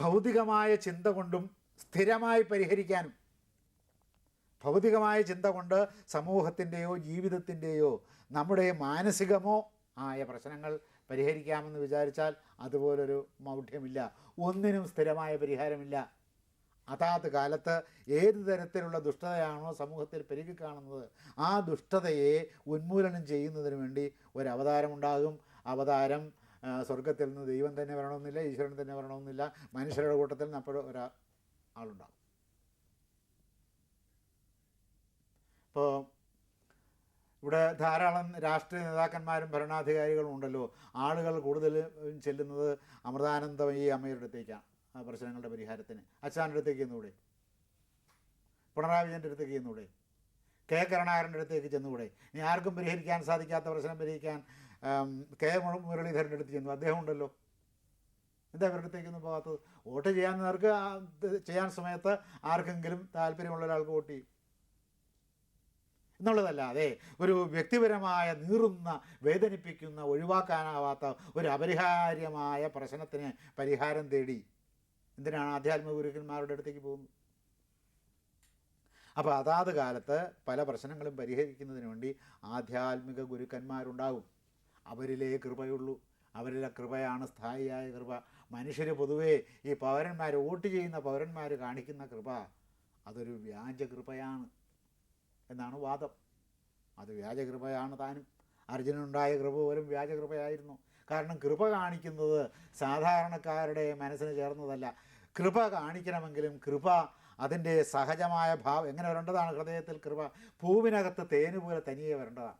ഭൗതികമായ ചിന്ത കൊണ്ടും സ്ഥിരമായി പരിഹരിക്കാനും. ഭൗതികമായ ചിന്ത കൊണ്ട് സമൂഹത്തിന്റെയോ ജീവിതത്തിന്റെയോ നമ്മുടെ മാനസികമോ ആയ പ്രശ്നങ്ങൾ പരിഹരിക്കാമെന്ന് വിചാരിച്ചാൽ അതുപോലൊരു മൗഢ്യമില്ല. ഒന്നിനും സ്ഥിരമായ പരിഹാരമില്ല. അതാത് കാലത്ത് ഏത് തരത്തിലുള്ള ദുഷ്ടതയാണോ സമൂഹത്തിൽ പെരുകി കാണുന്നത് ആ ദുഷ്ടതയെ ഉന്മൂലനം ചെയ്യുന്നതിന് വേണ്ടി ഒരവതാരമുണ്ടാകും. അവതാരം സ്വർഗത്തിൽ നിന്ന് ദൈവം തന്നെ വരണമെന്നില്ല ഈശ്വരൻ തന്നെ വരണമെന്നില്ല മനുഷ്യരുടെ കൂട്ടത്തിൽ നിന്ന് അപ്പോഴും ഒരാ ആളുണ്ടാകും ഇപ്പോൾ ഇവിടെ ധാരാളം രാഷ്ട്രീയ നേതാക്കന്മാരും ഭരണാധികാരികളും ഉണ്ടല്ലോ. ആളുകൾ കൂടുതൽ ചെല്ലുന്നത് അമൃതാനന്ദമയി അമ്മയുടെ അടുത്തേക്കാണ്. പ്രശ്നങ്ങളുടെ പരിഹാരത്തിന്. അച്ഛാന്റെ അടുത്തേക്ക് ചെന്നുകൂടെ പിണറായി വിജയന്റെ അടുത്തേക്ക് ചെന്നുകൂടെ കെ കരുണാകരന്റെ അടുത്തേക്ക് ചെന്നുകൂടെ ഇനി ആർക്കും പരിഹരിക്കാൻ സാധിക്കാത്ത പ്രശ്നം പരിഹരിക്കാൻ കെ മുരളീധരന്റെ അടുത്ത് ചെന്നു. അദ്ദേഹം ഉണ്ടല്ലോ. എന്താ ഇവരുടെ അടുത്തേക്കൊന്നും പോകാത്തത്? വോട്ട് ചെയ്യാൻ ആ ചെയ്യാൻ സമയത്ത് ആർക്കെങ്കിലും താല്പര്യമുള്ള ഒരാൾക്ക് വോട്ട് ചെയ്യും. എന്നുള്ളതല്ലാതെ ഒരു വ്യക്തിപരമായ നീറുന്ന വേദനിപ്പിക്കുന്ന ഒഴിവാക്കാനാവാത്ത ഒരു അപരിഹാര്യമായ പ്രശ്നത്തിന് പരിഹാരം തേടി എന്തിനാണ് ആധ്യാത്മിക ഗുരുക്കന്മാരുടെ അടുത്തേക്ക് പോകുന്നത്? അപ്പോൾ അതാത് കാലത്ത് പല പ്രശ്നങ്ങളും പരിഹരിക്കുന്നതിന് വേണ്ടി ആധ്യാത്മിക ഗുരുക്കന്മാരുണ്ടാകും അവരിലേ കൃപയുള്ളൂ. അവരിലെ കൃപയാണ് സ്ഥായിയായ കൃപ. മനുഷ്യർ പൊതുവേ ഈ പൗരന്മാർ വോട്ട് ചെയ്യുന്ന പൗരന്മാർ കാണിക്കുന്ന കൃപ അതൊരു വ്യാജ കൃപയാണ് എന്നാണ് വാദം. അത് വ്യാജകൃപയാണ് താനും. അർജുനുണ്ടായ കൃപ പോലും വ്യാജകൃപയായിരുന്നു കാരണം കൃപ കാണിക്കുന്നത് സാധാരണക്കാരുടെ മനസ്സിന് ചേർന്നതല്ല. കൃപ കാണിക്കണമെങ്കിലും കൃപ അതിന്റെ സഹജമായ ഭാവം എങ്ങനെ വരേണ്ടതാണ്? ഹൃദയത്തിൽ കൃപ. പൂവിനകത്ത് തേന് പോലെ തനിയെ വരേണ്ടതാണ്.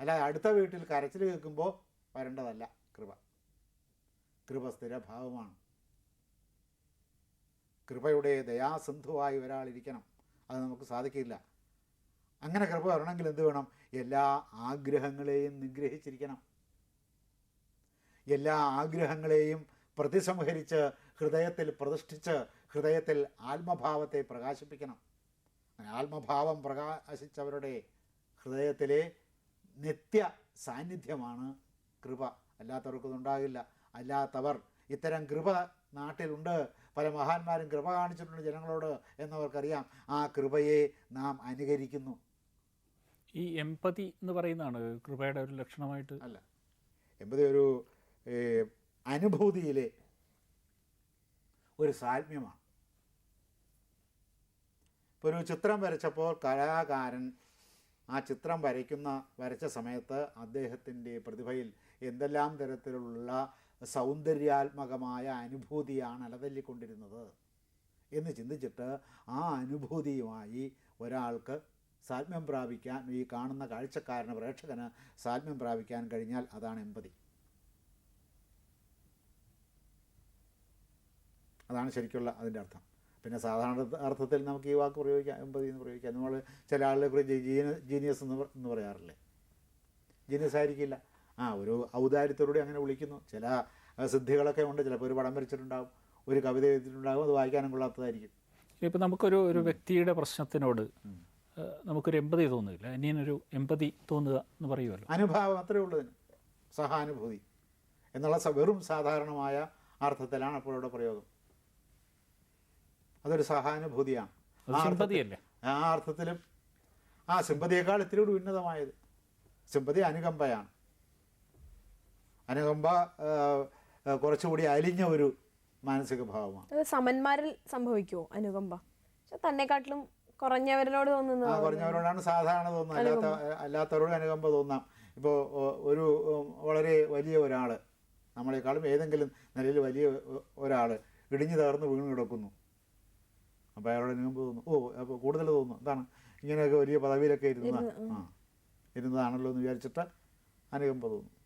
അല്ലാതെ അടുത്ത വീട്ടിൽ കരച്ചിൽ കേൾക്കുമ്പോൾ വരേണ്ടതല്ല കൃപ. കൃപ സ്ഥിരഭാവമാണ്. കൃപയുടെ ദയാസന്ധുവായി ഒരാളിരിക്കണം അത് നമുക്ക് സാധിക്കില്ല. അങ്ങനെ കൃപ വരണമെങ്കിൽ എന്ത് വേണം? എല്ലാ ആഗ്രഹങ്ങളെയും നിഗ്രഹിച്ചിരിക്കണം. എല്ലാ ആഗ്രഹങ്ങളെയും പ്രതിസംഹരിച്ച് ഹൃദയത്തിൽ പ്രതിഷ്ഠിച്ച് ഹൃദയത്തിൽ ആത്മഭാവത്തെ പ്രകാശിപ്പിക്കണം. ആത്മഭാവം പ്രകാശിച്ചവരുടെ ഹൃദയത്തിലെ നിത്യ സാന്നിധ്യമാണ് കൃപ. അല്ലാത്തവർക്കൊന്നും ഉണ്ടാകില്ല അല്ലാത്തവർ ഇത്തരം കൃപ നാട്ടിലുണ്ട്. പല മഹാന്മാരും കൃപ കാണിച്ചിട്ടുണ്ട് ജനങ്ങളോട് എന്നവർക്കറിയാം. ആ കൃപയെ നാം അനുകരിക്കുന്നു. ഈ എമ്പതി എന്ന് പറയുന്നതാണ് കൃപയുടെ ഒരു ലക്ഷണമായിട്ട്. അല്ല. എമ്പതി ഒരു അനുഭൂതിയിലെ ഒരു സാത്മ്യമാണ് ഇപ്പോൾ ഒരു ചിത്രം വരച്ചപ്പോൾ കലാകാരൻ ആ ചിത്രം വരയ്ക്കുന്ന വരച്ച സമയത്ത് അദ്ദേഹത്തിന്റെ പ്രതിഭയിൽ എന്തെല്ലാം തരത്തിലുള്ള സൗന്ദര്യാത്മകമായ അനുഭൂതിയാണ് അലതല്ലിക്കൊണ്ടിരുന്നത് എന്ന് ചിന്തിച്ചിട്ട് ആ അനുഭൂതിയുമായി ഒരാൾക്ക് സാത്മ്യം പ്രാപിക്കാൻ ഈ കാണുന്ന കാഴ്ചക്കാരന് പ്രേക്ഷകന് സാത്മ്യം പ്രാപിക്കാൻ കഴിഞ്ഞാൽ അതാണ് എമ്പതി. അതാണ് ശരിക്കുള്ള അതിന്റെ അർത്ഥം. പിന്നെ സാധാരണ അർത്ഥത്തിൽ നമുക്ക് ഈ വാക്ക് പ്രയോഗിക്കാം എമ്പതി എന്ന് പ്രയോഗിക്കാം നമ്മൾ ചില ആളുകളെ കുറിച്ച് ജീന ജീനിയസ് എന്ന് എന്ന് പറയാറില്ലേ? ജീനിയസ് ആയിരിക്കില്ല. ആ ഒരു ഔദാര്യത്തോടുകൂടി അങ്ങനെ വിളിക്കുന്നു. ചില സിദ്ധികളൊക്കെ ഉണ്ട്. ചിലപ്പോൾ ഒരു പടം വരച്ചിട്ടുണ്ടാകും ഒരു കവിത എഴുതിയിട്ടുണ്ടാകും അത് വായിക്കാനും കൊള്ളാത്തതായിരിക്കും. ഇപ്പം നമുക്കൊരു ഒരു വ്യക്തിയുടെ പ്രശ്നത്തിനോട് നമുക്കൊരു എമ്പതി തോന്നുന്നില്ല. അന്യനൊരു എമ്പതി തോന്നുക എന്ന് പറയുമല്ലോ. അനുഭാവം അത്രേ ഉള്ളതിന് സഹാനുഭൂതി. എന്നുള്ള വെറും സാധാരണമായ അർത്ഥത്തിലാണ് അപ്പോൾ ഇവിടെ പ്രയോഗം. അതൊരു സഹാനുഭൂതിയാണ്. ആ അർത്ഥത്തിൽ- ആ അർത്ഥത്തിലും ആ സിമ്പതിയേക്കാൾ ഇത്തിരി കൂടി ഉന്നതമായത്. സിമ്പതി അനുകമ്പയാണ്. അനുകമ്പ കുറച്ചുകൂടി അലിഞ്ഞ ഒരു മാനസിക ഭാവമാണ്. സമന്മാരിൽ സംഭവിക്കുമോ അനുകമ്പ? തന്നെക്കാട്ടിലും കുറഞ്ഞവരോട് ആ തോന്നുന്നത് കുറഞ്ഞവരോടാണ് സാധാരണ തോന്നുന്നത്. അല്ലാത്ത അല്ലാത്തവരോട് അനുകമ്പ തോന്നാം. ഇപ്പോൾ ഒരു വളരെ വലിയ ഒരാൾ നമ്മളെക്കാളും ഏതെങ്കിലും നിലയിൽ വലിയ ഒരാൾ ഇടിഞ്ഞു തകർന്ന് വീണ് കിടക്കുന്നു. അപ്പോൾ അയാളോട് അനുകമ്പ തോന്നും ഓ അപ്പോൾ കൂടുതൽ തോന്നും എന്താണ്? ഇങ്ങനെയൊക്കെ വലിയ പദവിയിലൊക്കെ ഇരുന്ന ആ ഇരുന്നതാണല്ലോ എന്ന് വിചാരിച്ചിട്ട് അനുകമ്പ തോന്നും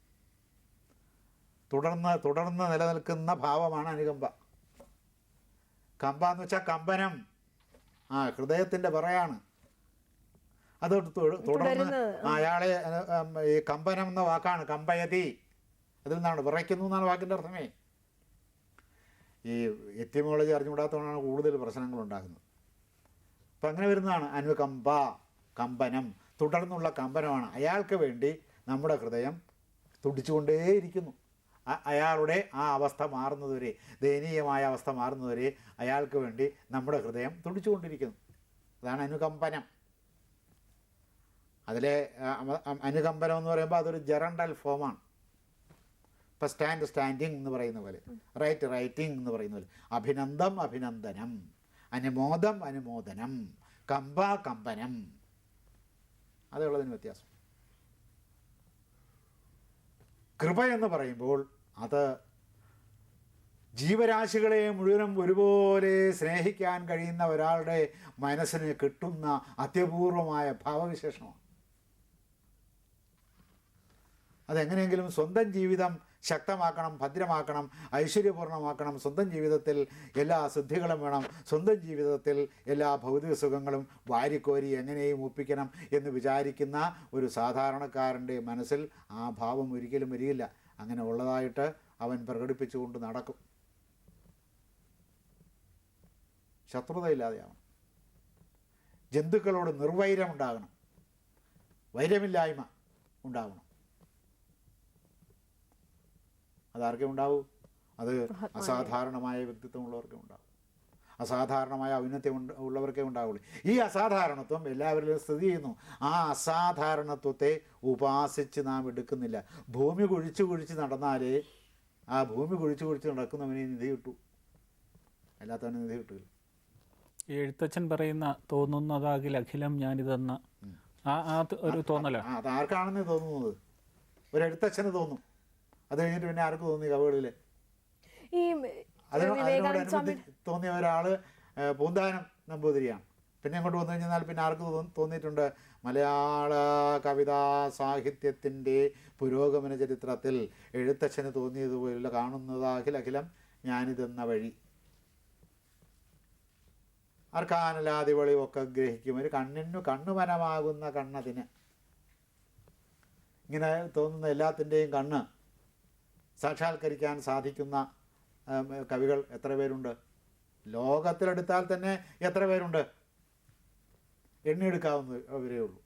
തുടർന്ന് തുടർന്ന് നിലനിൽക്കുന്ന ഭാവമാണ് അനുകമ്പ. കമ്പ എന്ന് വെച്ചാൽ കമ്പനം. ആ ഹൃദയത്തിന്റെ പറയാണ്. അത് തുടർന്ന് അയാളെ ഈ കമ്പനം എന്ന വാക്കാണ് കമ്പയതി. അതിൽ നിന്നാണ് വിറയ്ക്കുന്നു എന്നാണ് വാക്കിന്റെ അർത്ഥമേ. ഈ എത്തിമോളജി അറിഞ്ഞുകൂടാത്തതുകൊണ്ടാണ് കൂടുതൽ പ്രശ്നങ്ങൾ ഉണ്ടാകുന്നത് അപ്പം അങ്ങനെ വരുന്നതാണ് അനുകമ്പ കമ്പനം. തുടർന്നുള്ള കമ്പനമാണ്. അയാൾക്ക് വേണ്ടി നമ്മുടെ ഹൃദയം തുടിച്ചുകൊണ്ടേയിരിക്കുന്നു. അയാളുടെ ആ അവസ്ഥ മാറുന്നതുവരെ ദയനീയമായ അവസ്ഥ മാറുന്നതുവരെ അയാൾക്ക് വേണ്ടി നമ്മുടെ ഹൃദയം തുടിച്ചുകൊണ്ടിരിക്കുന്നു. അതാണ് അനുകമ്പനം. അതിലെ അനുകമ്പനം എന്ന് പറയുമ്പോൾ അതൊരു ജെറണ്ടൽ ഫോമാണ്. ഇപ്പം സ്റ്റാൻഡ് സ്റ്റാൻഡിങ് എന്ന് പറയുന്ന പോലെ. റൈറ്റ് റൈറ്റിംഗ് എന്ന് പറയുന്ന പോലെ. അഭിനന്ദം അഭിനന്ദനം. അനുമോദം അനുമോദനം. കമ്പ കമ്പനം. അതുള്ളതിന് വ്യത്യാസം. കൃപ എന്ന് പറയുമ്പോൾ അത് ജീവരാശികളെ മുഴുവനും ഒരുപോലെ സ്നേഹിക്കാൻ കഴിയുന്ന ഒരാളുടെ മനസ്സിന് കിട്ടുന്ന അത്യപൂർവമായ ഭാവവിശേഷമാണ്. അതെങ്ങനെയെങ്കിലും സ്വന്തം ജീവിതം ശക്തമാക്കണം ഭദ്രമാക്കണം ഐശ്വര്യപൂർണമാക്കണം സ്വന്തം ജീവിതത്തിൽ എല്ലാ സിദ്ധികളും വേണം. സ്വന്തം ജീവിതത്തിൽ എല്ലാ ഭൗതിക സുഖങ്ങളും വാരിക്കോരി എങ്ങനെയും ഒപ്പിക്കണം എന്ന് വിചാരിക്കുന്ന ഒരു സാധാരണക്കാരന്റെ മനസ്സിൽ ആ ഭാവം ഒരിക്കലും വരികയില്ല. അങ്ങനെ ഉള്ളതായിട്ട് അവൻ പ്രകടിപ്പിച്ചുകൊണ്ട് നടക്കും. ശത്രുതയില്ലാതെയാവണം. ജന്തുക്കളോട് നിർവൈരം ഉണ്ടാകണം വൈരമില്ലായ്മ ഉണ്ടാവണം. അതാർക്കേ ഉണ്ടാവൂ അത് അസാധാരണമായ വ്യക്തിത്വമുള്ളവർക്കേ ഉണ്ടാവും അസാധാരണമായ ഔന്നത്യം ഉള്ളവർക്കേ ഉണ്ടാവുള്ളൂ ഈ അസാധാരണത്വം എല്ലാവരിലും സ്ഥിതി ചെയ്യുന്നു. ആ അസാധാരണത്വത്തെ ഉപാസിച്ച് നാം എടുക്കുന്നില്ല. ഭൂമി കുഴിച്ച് കുഴിച്ച് നടന്നാലേ ആ ഭൂമി കുഴിച്ച് കുഴിച്ച് നടക്കുന്നവനെ നിധി കിട്ടൂ. അല്ലാത്തവന് നിധി കിട്ടില്ല ഈ എഴുത്തച്ഛൻ പറയുന്ന തോന്നുന്നതാകിൽ അഖിലം ഞാനിതെന്ന. ആ ഒരു തോന്നലാണ് അതാർക്കാണെന്ന് അത് ആർക്കാണെന്ന് തോന്നുന്നത്? ഒരു എഴുത്തച്ഛന് തോന്നും. അത് കഴിഞ്ഞിട്ട് പിന്നെ ആർക്ക് തോന്നി കവകളിൽ ഈ തോന്നിയ ഒരാൾ പൂന്താനം നമ്പൂതിരിയാണ്. പിന്നെ അങ്ങോട്ട് വന്നു കഴിഞ്ഞാൽ പിന്നെ ആർക്ക് തോന്നിയിട്ടുണ്ട്? മലയാള കവിതാ സാഹിത്യത്തിന്റെ പുരോഗമന ചരിത്രത്തിൽ എഴുത്തച്ഛന് തോന്നിയതുപോലുള്ള കാണുന്നതാഖിലഖിലം ഞാനിതെന്ന വഴി. അർക്കാനലാതി ഒക്കെ ഗ്രഹിക്കും. ഒരു കണ്ണിനു കണ്ണുമനമാകുന്ന കണ്ണതിന്. ഇങ്ങനെ തോന്നുന്ന എല്ലാത്തിന്റെയും കണ്ണ് സാക്ഷാത്കരിക്കാൻ സാധിക്കുന്ന കവികൾ എത്ര പേരുണ്ട്? ലോകത്തിലെടുത്താൽ തന്നെ എത്ര പേരുണ്ട്? എണ്ണിയെടുക്കാവുന്നവരേ ഉള്ളൂ.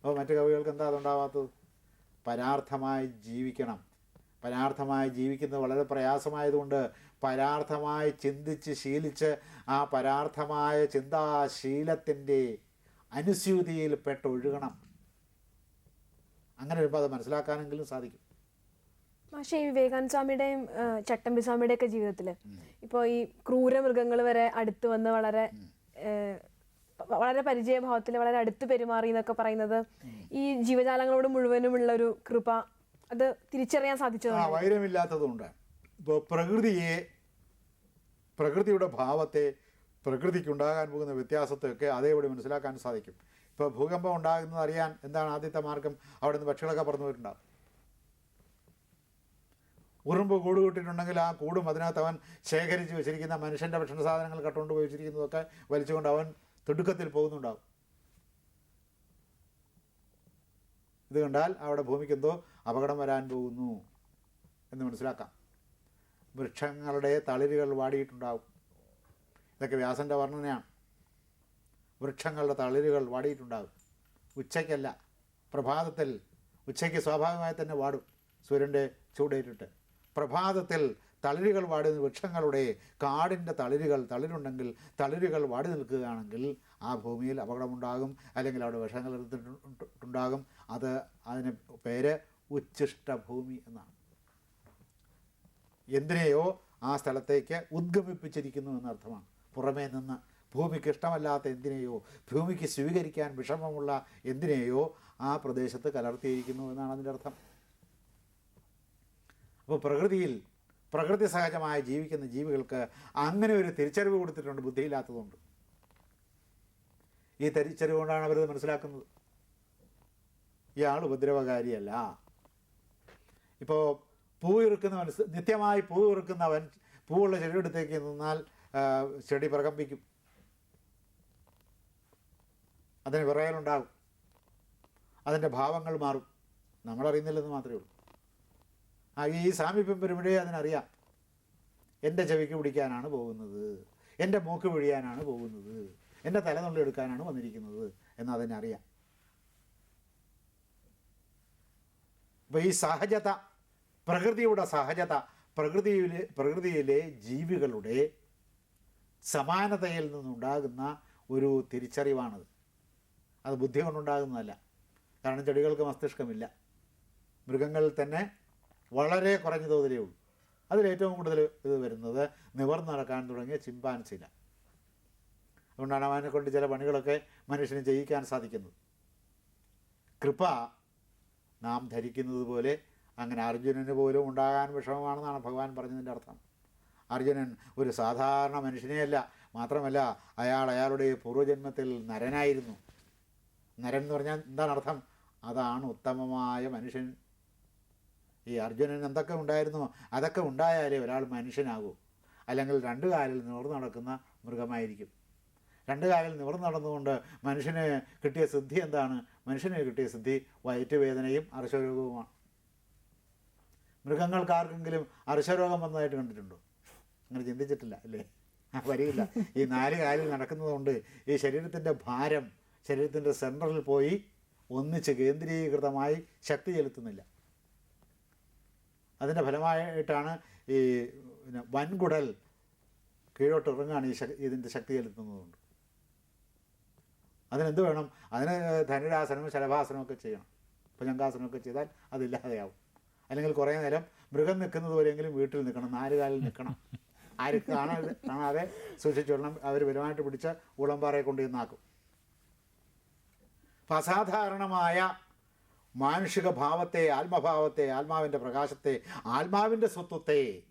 അപ്പോൾ മറ്റു കവികൾക്ക് എന്താ അതുണ്ടാവാത്തത്? പരാർത്ഥമായി ജീവിക്കണം. പരാർത്ഥമായി ജീവിക്കുന്നത് വളരെ പ്രയാസമായതുകൊണ്ട് പരാർത്ഥമായി ചിന്തിച്ച് ശീലിച്ച് ആ പരാർത്ഥമായ ചിന്താശീലത്തിന്റെ അനുസ്യൂതിയിൽ പെട്ടൊഴുകണം. അങ്ങനെ വരുമ്പോൾ അത് മനസ്സിലാക്കാനെങ്കിലും സാധിക്കും. പക്ഷേ ഈ വിവേകാനന്ദ സ്വാമിയുടെയും ചട്ടം ചട്ടമ്പി സ്വാമിയുടെ ഒക്കെ ജീവിതത്തിൽ ഇപ്പോൾ ഈ ക്രൂര മൃഗങ്ങൾ വരെ അടുത്ത് വന്ന് വളരെ വളരെ പരിചയഭാവത്തിൽ വളരെ അടുത്ത് പെരുമാറി എന്നൊക്കെ പറയുന്നത് ഈ ജീവജാലങ്ങളോട് മുഴുവനുമുള്ള ഒരു കൃപ അത് തിരിച്ചറിയാൻ സാധിച്ചതാണ് വൈരമില്ലാത്തതുകൊണ്ട്. ഇപ്പോൾ പ്രകൃതിയെ പ്രകൃതിയുടെ ഭാവത്തെ പ്രകൃതിക്ക് ഉണ്ടാകാൻ പോകുന്ന വ്യത്യാസത്തെയൊക്കെ അതേപടി മനസ്സിലാക്കാൻ സാധിക്കും. ഇപ്പോൾ ഭൂകമ്പം ഉണ്ടാകുന്നത് അറിയാൻ എന്താണ് ആദ്യത്തെ മാർഗം? അവിടെ നിന്ന് പക്ഷികളൊക്കെ പറന്നു പോയിട്ടുണ്ടാകും ഉറുമ്പ് കൂട് കൂട്ടിയിട്ടുണ്ടെങ്കിൽ ആ കൂടും അതിനകത്ത് അവൻ ശേഖരിച്ച് വെച്ചിരിക്കുന്ന മനുഷ്യന്റെ ഭക്ഷണ സാധനങ്ങൾ കട്ടുകൊണ്ട് പോയി വെച്ചിരിക്കുന്നതൊക്കെ വലിച്ചുകൊണ്ട് അവൻ തിടുക്കത്തിൽ പോകുന്നുണ്ടാവും. ഇത് കണ്ടാൽ അവിടെ ഭൂമിക്ക് എന്തോ അപകടം വരാൻ പോകുന്നു എന്ന് മനസ്സിലാക്കാം. വൃക്ഷങ്ങളുടെ തളിരുകൾ വാടിയിട്ടുണ്ടാവും. ഇതൊക്കെ വ്യാസന്റെ വർണനയാണ്. വൃക്ഷങ്ങളുടെ തളിരുകൾ വാടിയിട്ടുണ്ടാകും ഉച്ചയ്ക്കല്ല പ്രഭാതത്തിൽ ഉച്ചയ്ക്ക് സ്വാഭാവികമായി തന്നെ വാടും. സൂര്യന്റെ ചൂടേറ്റിട്ട്. പ്രഭാതത്തിൽ തളിരുകൾ വാടി വൃക്ഷങ്ങളുടെ കാടിന്റെ തളിരുകൾ തളിരുണ്ടെങ്കിൽ തളിരുകൾ വാടി നിൽക്കുകയാണെങ്കിൽ ആ ഭൂമിയിൽ അപകടമുണ്ടാകും അല്ലെങ്കിൽ അവിടെ വിഷങ്ങൾ എടുത്തിട്ടുണ്ടാകും അത് അതിന് പേര് ഉച്ഛിഷ്ടഭൂമി എന്നാണ്. എന്തിനെയോ ആ സ്ഥലത്തേക്ക് ഉദ്ഗമിപ്പിച്ചിരിക്കുന്നു എന്നർത്ഥമാണ്. പുറമേ നിന്ന് ഭൂമിക്ക് ഇഷ്ടമല്ലാത്ത എന്തിനെയോ ഭൂമിക്ക് സ്വീകരിക്കാൻ വിഷമമുള്ള എന്തിനെയോ ആ പ്രദേശത്ത് കലർത്തിയിരിക്കുന്നു എന്നാണ് അതിന്റെ അർത്ഥം. അപ്പോൾ പ്രകൃതിയിൽ പ്രകൃതി സഹജമായി ജീവിക്കുന്ന ജീവികൾക്ക് അങ്ങനെ ഒരു തിരിച്ചറിവ് കൊടുത്തിട്ടുണ്ട് ബുദ്ധിയില്ലാത്തതുകൊണ്ട്. ഈ തിരിച്ചറിവ് കൊണ്ടാണ് അവരത് മനസ്സിലാക്കുന്നത്. ഇയാൾ ഉപദ്രവകാരിയല്ല. ഇപ്പോൾ പൂ ഇറുക്കുന്ന മനസ്സ് നിത്യമായി പൂ പൂവുള്ള ചെടിയെടുത്തേക്ക് നിന്നാൽ ചെടി പ്രകമ്പിക്കും. അതിന് വിറയലുണ്ടാകും. അതിന്റെ ഭാവങ്ങൾ മാറും. നമ്മളറിയുന്നില്ലെന്ന് മാത്രമേ ഉള്ളൂ. ഈ സാമീപ്യം വരുമ്പോഴേ അതിനറിയാം. എന്റെ ചെവിക്ക് പിടിക്കാനാണ് പോകുന്നത്. എന്റെ മൂക്ക് പിഴിയാനാണ് പോകുന്നത്. എന്റെ തലനുള്ളി എടുക്കാനാണ് വന്നിരിക്കുന്നത് എന്നതിനറിയാം അപ്പോൾ ഈ സഹജത പ്രകൃതിയുടെ സഹജത പ്രകൃതിയിലെ പ്രകൃതിയിലെ ജീവികളുടെ സമാനതയിൽ നിന്നുണ്ടാകുന്ന ഒരു തിരിച്ചറിവാണത് അത്. ബുദ്ധി കൊണ്ടുണ്ടാകുന്നതല്ല. കാരണം ചെടികൾക്ക് മസ്തിഷ്കമില്ല. മൃഗങ്ങളിൽ തന്നെ വളരെ കുറഞ്ഞ തോതിലേ ഉള്ളൂ. അതിലേറ്റവും കൂടുതൽ ഇത് വരുന്നത് നിവർന്ന് നടക്കാൻ തുടങ്ങിയ ചിമ്പാൻസില. അതുകൊണ്ടാണ് അവനെ കൊണ്ട് ചില പണികളൊക്കെ മനുഷ്യന് ചെയ്യിക്കാൻ സാധിക്കുന്നത്. കൃപ നാം ധരിക്കുന്നത് പോലെ അങ്ങനെ അർജുനന് പോലും ഉണ്ടാകാൻ വിഷമമാണെന്നാണ് ഭഗവാൻ പറഞ്ഞതിന്റെ അർത്ഥം. അർജുനൻ ഒരു സാധാരണ മനുഷ്യനെയല്ല മാത്രമല്ല അയാൾ അയാളുടെ പൂർവജന്മത്തിൽ നരനായിരുന്നു. നരൻ എന്ന് പറഞ്ഞാൽ എന്താണ് അർത്ഥം? അതാണ് ഉത്തമമായ മനുഷ്യൻ. ഈ അർജുനൻ എന്തൊക്കെ ഉണ്ടായിരുന്നോ? അതൊക്കെ ഉണ്ടായാലേ ഒരാൾ മനുഷ്യനാകൂ. അല്ലെങ്കിൽ രണ്ട് കാലിൽ നിവർന്ന് നടക്കുന്ന മൃഗമായിരിക്കും. രണ്ട് കാലിൽ നിവർന്ന് നടന്നുകൊണ്ട് മനുഷ്യന് കിട്ടിയ സിദ്ധി എന്താണ്? മനുഷ്യന് കിട്ടിയ സിദ്ധി വയറ്റുവേദനയും അർശരോഗവുമാണ്. മൃഗങ്ങൾക്ക് ആർക്കെങ്കിലും അർശരോഗം വന്നതായിട്ട് കണ്ടിട്ടുണ്ടോ? അങ്ങനെ ചിന്തിച്ചിട്ടില്ല അല്ലേ? വരില്ല ഈ നാല് കാലിൽ നടക്കുന്നതുകൊണ്ട് ഈ ശരീരത്തിന്റെ ഭാരം ശരീരത്തിന്റെ സെൻട്രലിൽ പോയി ഒന്നിച്ച് കേന്ദ്രീകൃതമായി ശക്തി ചെലുത്തുന്നില്ല. അതിന്റെ ഫലമായിട്ടാണ് ഈ പിന്നെ വൻകുടൽ കീഴോട്ട് ഇറങ്ങുകയാണ് ഈ ശക്തി ഇതിന്റെ ശക്തി ചെലുത്തുന്നതുകൊണ്ട്. അതിനെന്ത് വേണം? അതിന് ധനുരാസനവും ശലഭാസനമൊക്കെ ചെയ്യണം. ഭുജങ്കാസനമൊക്കെ ചെയ്താൽ അതില്ലാതെയാവും. അല്ലെങ്കിൽ കുറേ നേരം മൃഗം നിൽക്കുന്നത് വരെയെങ്കിലും വീട്ടിൽ നിൽക്കണം നാലുകാലിൽ നിൽക്കണം. ആര് കാണാതെ കാണാതെ സൂക്ഷിച്ചോളണം അവർ ബലമായിട്ട് പിടിച്ച ഉളമ്പാറയെ കൊണ്ട് ഇന്നാക്കും അപ്പം അസാധാരണമായ മാനുഷിക ഭാവത്തെ ആത്മഭാവത്തെ ആത്മാവിന്റെ പ്രകാശത്തെ ആത്മാവിന്റെ സ്വത്വത്തെ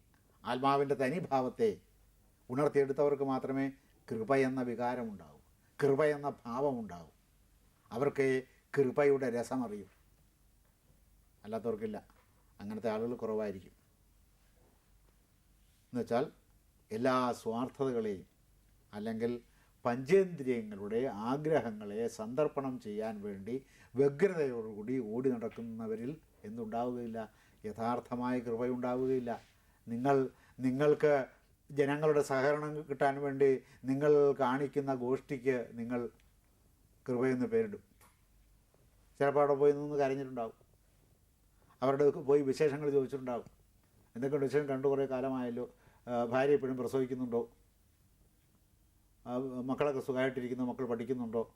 ആത്മാവിന്റെ തനിഭാവത്തെ ഉണർത്തിയെടുത്തവർക്ക് മാത്രമേ കൃപ എന്ന വികാരമുണ്ടാവൂ. കൃപ എന്ന ഭാവമുണ്ടാവൂ. അവർക്ക് കൃപയുടെ രസമറിയും. അല്ലാത്തവർക്കില്ല. അങ്ങനത്തെ ആളുകൾ കുറവായിരിക്കും. എന്നുവെച്ചാൽ എല്ലാ സ്വാർത്ഥതകളെയും അല്ലെങ്കിൽ പഞ്ചേന്ദ്രിയങ്ങളുടെ ആഗ്രഹങ്ങളെ സന്ദർപ്പണം ചെയ്യാൻ വേണ്ടി വ്യഗ്രതയോടുകൂടി ഓടി നടക്കുന്നവരിൽ എന്തുണ്ടാവുകയില്ല? യഥാർത്ഥമായ കൃപയുണ്ടാവുകയില്ല. നിങ്ങൾ നിങ്ങൾക്ക് ജനങ്ങളുടെ സഹകരണം കിട്ടാൻ വേണ്ടി നിങ്ങൾ കാണിക്കുന്ന ഗോഷ്ഠിക്ക് നിങ്ങൾ കൃപയെന്ന് പേരിടും. ചിലപ്പോൾ അവിടെ പോയി നിന്ന് കരഞ്ഞിട്ടുണ്ടാവും. അവരുടെ പോയി വിശേഷങ്ങൾ ചോദിച്ചിട്ടുണ്ടാവും. എന്തൊക്കെയുണ്ട് വിശേഷം? കണ്ടു കുറേ കാലമായല്ലോ. ഭാര്യ എപ്പോഴും പ്രസവിക്കുന്നുണ്ടോ? മക്കളൊക്കെ സുഖമായിട്ടിരിക്കുന്നു മക്കൾ പഠിക്കുന്നുണ്ടോ?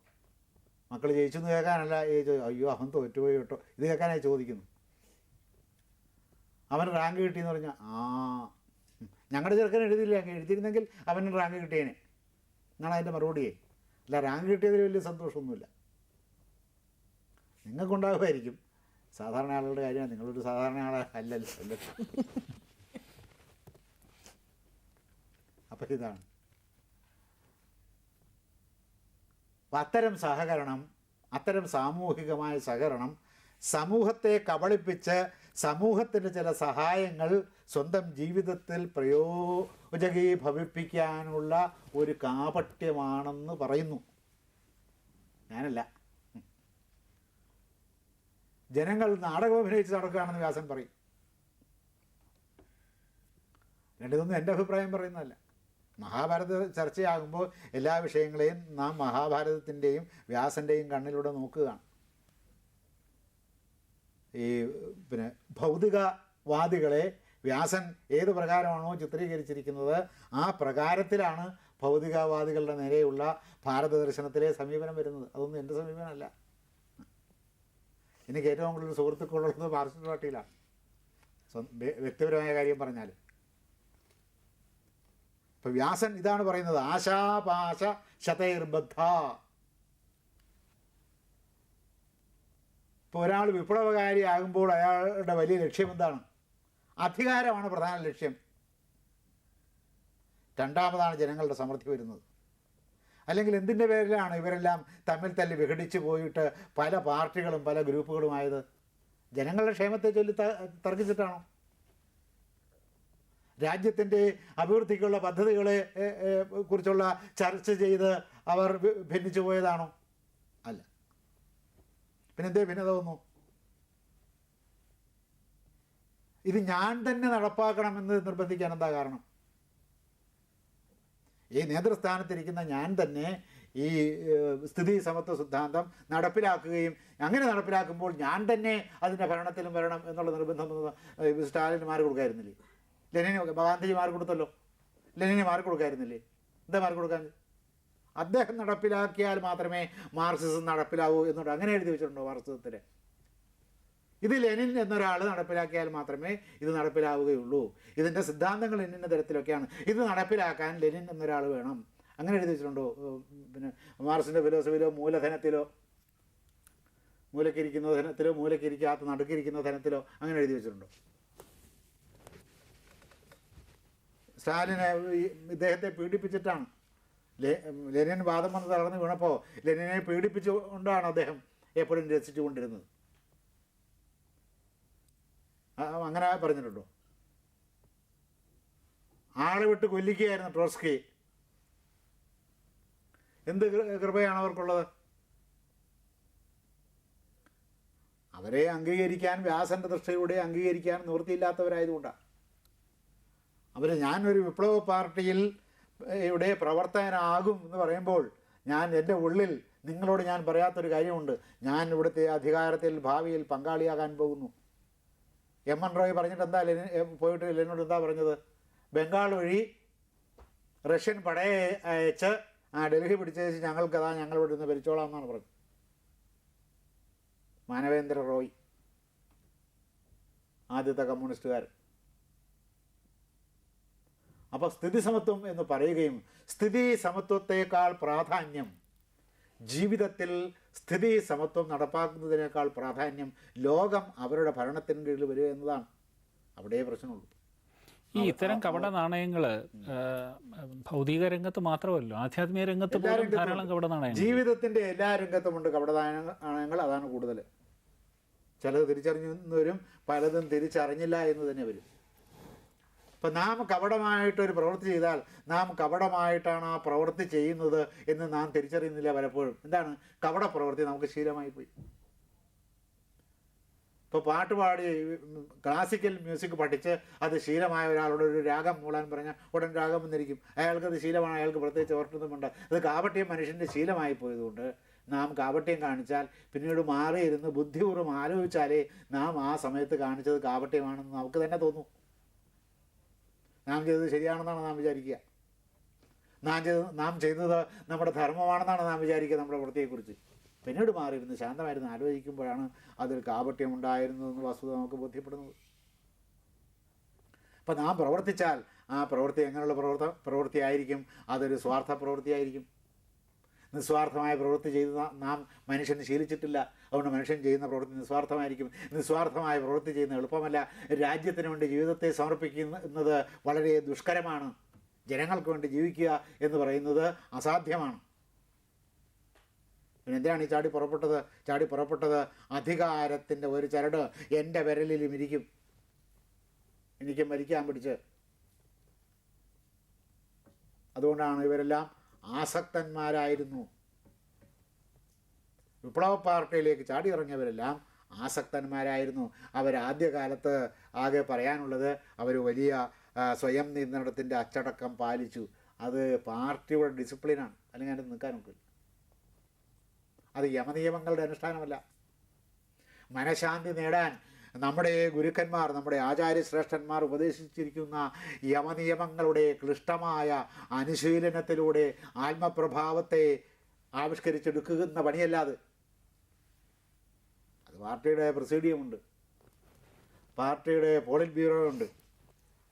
മക്കൾ ജയിച്ചു എന്ന് കേൾക്കാനല്ല ഈ അയ്യോ അവൻ തോറ്റുപോയി കേട്ടോ. ഇത് കേൾക്കാനായി ചോദിക്കുന്നു. അവൻ റാങ്ക് കിട്ടിയെന്ന് പറഞ്ഞാൽ ആ ഞങ്ങളുടെ ചെറുക്കൻ എഴുതിയില്ല എഴുതിയിരുന്നെങ്കിൽ അവന് റാങ്ക് കിട്ടിയേനെ. എന്നാണ് അതിന്റെ മറുപടിയേ. അല്ല റാങ്ക് കിട്ടിയതിൽ വലിയ സന്തോഷമൊന്നുമില്ല. നിങ്ങൾക്കുണ്ടാകുമായിരിക്കും സാധാരണ ആളുകളുടെ കാര്യമാണ്. നിങ്ങളൊരു സാധാരണ ആളെ അല്ലല്ലോ. അല്ലല്ലോ അപ്പം ഇതാണ്. അപ്പം അത്തരം സഹകരണം അത്തരം സാമൂഹികമായ സഹകരണം സമൂഹത്തെ കബളിപ്പിച്ച് സമൂഹത്തിന്റെ ചില സഹായങ്ങൾ സ്വന്തം ജീവിതത്തിൽ പ്രയോജകീഭവിപ്പിക്കാനുള്ള ഒരു കാപട്യമാണെന്ന് പറയുന്നു. ഞാനല്ല. ജനങ്ങൾ നാടകം അഭിനയിച്ച് നടക്കുകയാണെന്ന് വ്യാസൻ പറയും. രണ്ടിതൊന്നും എന്റെ അഭിപ്രായം പറയുന്നതല്ല. മഹാഭാരത ചർച്ചയാകുമ്പോൾ എല്ലാ വിഷയങ്ങളെയും നാം മഹാഭാരതത്തിന്റെയും വ്യാസന്റെയും കണ്ണിലൂടെ നോക്കുകയാണ്. ഈ പിന്നെ ഭൗതികവാദികളെ വ്യാസൻ ഏത് പ്രകാരമാണോ ചിത്രീകരിച്ചിരിക്കുന്നത് ആ പ്രകാരത്തിലാണ് ഭൗതികവാദികളുടെ നേരെയുള്ള ഭാരത ദർശനത്തിലെ സമീപനം വരുന്നത്. അതൊന്നും എന്റെ സമീപനമല്ല. എനിക്ക് ഏറ്റവും കൂടുതൽ സുഹൃത്തുക്കളുള്ളത് മാർക്സിസ്റ്റ് പാർട്ടിയിലാണ്. വ്യക്തിപരമായ കാര്യം പറഞ്ഞാൽ ഇപ്പൊ വ്യാസൻ ഇതാണ് പറയുന്നത് ആശാപാശ ശതൈർബദ്ധ. ഇപ്പോൾ ഒരാൾ വിപ്ലവകാരിയാകുമ്പോൾ അയാളുടെ വലിയ ലക്ഷ്യം എന്താണ്? അധികാരമാണ് പ്രധാന ലക്ഷ്യം. രണ്ടാമതാണ് ജനങ്ങളുടെ സമൃദ്ധി വരുന്നത്. അല്ലെങ്കിൽ എന്തിന്റെ പേരിലാണ് ഇവരെല്ലാം തമ്മിൽ തല്ലി വിഘടിച്ച് പോയിട്ട് പല പാർട്ടികളും പല ഗ്രൂപ്പുകളുമായത്? ജനങ്ങളുടെ ക്ഷേമത്തെ ചൊല്ലി തർക്കിച്ചിട്ടാണോ? രാജ്യത്തിന്റെ അഭിവൃദ്ധിക്കുള്ള പദ്ധതികളെ കുറിച്ചുള്ള ചർച്ച ചെയ്ത് അവർ ഭിന്നിച്ചു പോയതാണോ? അല്ല. പിന്നെന്തേ ഭിന്നത വന്നു? ഇത് ഞാൻ തന്നെ നടപ്പാക്കണമെന്ന് നിർബന്ധിക്കാൻ എന്താ കാരണം? ഈ നേതൃസ്ഥാനത്തിരിക്കുന്ന ഞാൻ തന്നെ ഈ സ്ഥിതി സമത്വ സിദ്ധാന്തം നടപ്പിലാക്കുകയും അങ്ങനെ നടപ്പിലാക്കുമ്പോൾ ഞാൻ തന്നെ അതിന്റെ ഭരണത്തിലും വരണം എന്നുള്ള നിർബന്ധം ഏഹ്, സ്റ്റാലിന് മാറി കൊടുക്കായിരുന്നില്ലേ? ലെനിന് ഗാന്ധിജി മാർക്ക് കൊടുത്തല്ലോ. ലെനിന് മാർക്ക് കൊടുക്കായിരുന്നില്ലേ? എന്താ മാർക്ക് കൊടുക്കാൻ? അദ്ദേഹം നടപ്പിലാക്കിയാൽ മാത്രമേ മാർക്സിസം നടപ്പിലാവൂ എന്നുണ്ട് അങ്ങനെ എഴുതി വെച്ചിട്ടുണ്ടോ മാർക്സിസത്തിൽ ഇത് ലെനിൻ എന്നൊരാൾ നടപ്പിലാക്കിയാൽ മാത്രമേ ഇത് നടപ്പിലാവുകയുള്ളൂ. ഇതിന്റെ സിദ്ധാന്തങ്ങൾ ഇന്ന തരത്തിലൊക്കെയാണ്. ഇത് നടപ്പിലാക്കാൻ ലെനിൻ എന്നൊരാൾ വേണം. അങ്ങനെ എഴുതി വെച്ചിട്ടുണ്ടോ? പിന്നെ മാർസിന്റെ ഫിലോസഫിയിലോ മൂലധനത്തിലോ? മൂലക്കിരിക്കുന്ന ധനത്തിലോ മൂലക്കിരിക്കാത്ത നടുക്കിരിക്കുന്ന ധനത്തിലോ അങ്ങനെ എഴുതി വെച്ചിട്ടുണ്ടോ? സ്റ്റാലിനെ ഇദ്ദേഹത്തെ പീഡിപ്പിച്ചിട്ടാണ്. ലെനിൻ വാദം വന്ന് തളർന്ന് വീണപ്പോൾ ലെനിനെ പീഡിപ്പിച്ചുകൊണ്ടാണ് അദ്ദേഹം എപ്പോഴും രസിച്ചുകൊണ്ടിരുന്നത് കൊണ്ടിരുന്നത്. അങ്ങനെ പറഞ്ഞിട്ടുണ്ടോ? ആളെ വിട്ട് കൊല്ലിക്കുകയായിരുന്നു ട്രോസ്കി എന്ത് കൃപയാണ് അവർക്കുള്ളത്? അവരെ അംഗീകരിക്കാൻ വ്യാസന്റെ ദൃഷ്ടിയിലൂടെ അംഗീകരിക്കാൻ നിവൃത്തിയില്ലാത്തവരായതുകൊണ്ടാണ്. അവർ ഞാനൊരു വിപ്ലവ പാർട്ടിയിൽ ഇവിടെ പ്രവർത്തകനാകും എന്ന് പറയുമ്പോൾ ഞാൻ എന്റെ ഉള്ളിൽ നിങ്ങളോട് ഞാൻ പറയാത്തൊരു കാര്യമുണ്ട്. ഞാൻ ഇവിടുത്തെ അധികാരത്തിൽ ഭാവിയിൽ പങ്കാളിയാകാൻ പോകുന്നു. എം എൻ റോയ് പറഞ്ഞിട്ട് എന്താ ലെനിൻ പോയിട്ട് ലെനിനോട് എന്താ പറഞ്ഞത്? ബംഗാൾ വഴി റഷ്യൻ പടയെ അയച്ച് ആ ഡൽഹി പിടിച്ചേച്ച് ഞങ്ങൾക്കതാ ഞങ്ങൾ ഇവിടെ നിന്ന് ഭരിച്ചോളാം എന്നാണ് പറഞ്ഞത്. മാനവേന്ദ്ര റോയ് ആദ്യത്തെ കമ്മ്യൂണിസ്റ്റുകാരൻ. അപ്പോൾ സ്ഥിതി സമത്വം എന്ന് പറയുകയും സ്ഥിതി സമത്വത്തേക്കാൾ പ്രാധാന്യം ജീവിതത്തിൽ സ്ഥിതി സമത്വം നടപ്പാക്കുന്നതിനേക്കാൾ പ്രാധാന്യം ലോകം അവരുടെ ഭരണത്തിന് കീഴിൽ വരിക എന്നതാണ്. അവിടെ പ്രശ്നമുള്ളൂ. ഈ ഇത്തരം കപട നാണയങ്ങൾ ഭൗതിക രംഗത്ത് മാത്രമല്ല ആധ്യാത്മിക രംഗത്ത് എല്ലാ പോലും ധാരാളം. കപട നാണയങ്ങൾ. ജീവിതത്തിന്റെ എല്ലാ രംഗത്തുമുണ്ട് കപടനാണയങ്ങൾ അതാണ് കൂടുതൽ ചിലത് തിരിച്ചറിഞ്ഞവരും പലതും തിരിച്ചറിഞ്ഞില്ല എന്ന് തന്നെ വരും. അപ്പം നാം കപടമായിട്ടൊരു പ്രവൃത്തി ചെയ്താൽ നാം കപടമായിട്ടാണ് ആ പ്രവൃത്തി ചെയ്യുന്നത് എന്ന് നാം തിരിച്ചറിയുന്നില്ല പലപ്പോഴും. എന്താണ്? കപട പ്രവൃത്തി നമുക്ക് ശീലമായി പോയി. ഇപ്പോൾ പാട്ട് പാടി ക്ലാസിക്കൽ മ്യൂസിക് പഠിച്ച് അത് ശീലമായ ഒരാളോട് ഒരു രാഗം മൂളാൻ പറഞ്ഞാൽ ഉടൻ രാഗം വന്നിരിക്കും. അയാൾക്ക് അത് ശീലമാണ് അയാൾക്ക് പ്രത്യേകിച്ച് ഓർക്കുന്നതുമുണ്ട് അത് കാപട്യം മനുഷ്യന്റെ ശീലമായി പോയതുകൊണ്ട് നാം കാപട്യം കാണിച്ചാൽ പിന്നീട് മാറിയിരുന്ന് ബുദ്ധിപൂർവം ആലോചിച്ചാലേ നാം ആ സമയത്ത് കാണിച്ചത് കാപട്യമാണെന്ന് നമുക്ക് തന്നെ തോന്നും. നാം ചെയ്തത് ശരിയാണെന്നാണ് നാം വിചാരിക്കുക. നാം ചെയ്ത് നാം ചെയ്യുന്നത് നമ്മുടെ ധർമ്മമാണെന്നാണ് നാം വിചാരിക്കുക നമ്മുടെ വൃത്തിയെക്കുറിച്ച്. പിന്നീട് മാറിയിരുന്ന് ശാന്തമായിരുന്നു ആലോചിക്കുമ്പോഴാണ് അതിൽ കാപട്യം ഉണ്ടായിരുന്നതെന്ന് വസ്തുത നമുക്ക് ബോധ്യപ്പെടുന്നത്. അപ്പം നാം പ്രവർത്തിച്ചാൽ ആ പ്രവൃത്തി എങ്ങനെയുള്ള പ്രവർത്ത പ്രവൃത്തിയായിരിക്കും? അതൊരു സ്വാർത്ഥ പ്രവൃത്തിയായിരിക്കും. നിസ്വാർത്ഥമായ പ്രവൃത്തി ചെയ്ത് നാ- നാം മനുഷ്യന് ശീലിച്ചിട്ടില്ല. അതുകൊണ്ട് മനുഷ്യൻ ചെയ്യുന്ന പ്രവൃത്തി നിസ്വാർത്ഥമായിരിക്കും. നിസ്വാർത്ഥമായ പ്രവൃത്തി ചെയ്യുന്ന എളുപ്പമല്ല. രാജ്യത്തിന് വേണ്ടി ജീവിതത്തെ സമർപ്പിക്കുന്നത് വളരെ ദുഷ്കരമാണ്. ജനങ്ങൾക്ക് വേണ്ടി ജീവിക്കുക എന്ന് പറയുന്നത് അസാധ്യമാണ്. പിന്നെ എന്തിനാണ് ഈ ചാടി പുറപ്പെട്ടത്? ചാടി പുറപ്പെട്ടത് അധികാരത്തിന്റെ ഒരു ചരട് എന്റെ വിരലിലും ഇരിക്കും. എനിക്ക് മരിക്കാൻ പിടിച്ച്. അതുകൊണ്ടാണ് ഇവരെല്ലാം ആസക്തന്മാരായിരുന്നു. വിപ്ലവ പാർട്ടിയിലേക്ക് ചാടി ഇറങ്ങിയവരെല്ലാം ആസക്തന്മാരായിരുന്നു അവരാദ്യകാലത്ത് ആകെ പറയാനുള്ളത് അവർ വലിയ സ്വയം നിയന്ത്രണത്തിന്റെ അച്ചടക്കം പാലിച്ചു. അത് പാർട്ടിയുടെ ഡിസിപ്ലിനാണ്. അല്ലെങ്കിൽ അതിന് നിൽക്കാൻ നോക്കില്ല അത് യമനിയമങ്ങളുടെ അനുഷ്ഠാനമല്ല. മനഃശാന്തി നേടാൻ നമ്മുടെ ഗുരുക്കന്മാർ നമ്മുടെ ആചാര്യശ്രേഷ്ഠന്മാർ ഉപദേശിച്ചിരിക്കുന്ന യമനിയമങ്ങളുടെ ക്ലിഷ്ടമായ അനുശീലനത്തിലൂടെ ആത്മപ്രഭാവത്തെ ആവിഷ്കരിച്ചെടുക്കുന്ന പണിയല്ലാതെ പാർട്ടിയുടെ പ്രസിഡിയമുണ്ട്. പാർട്ടിയുടെ പോളിറ്റ് ബ്യൂറോ ഉണ്ട്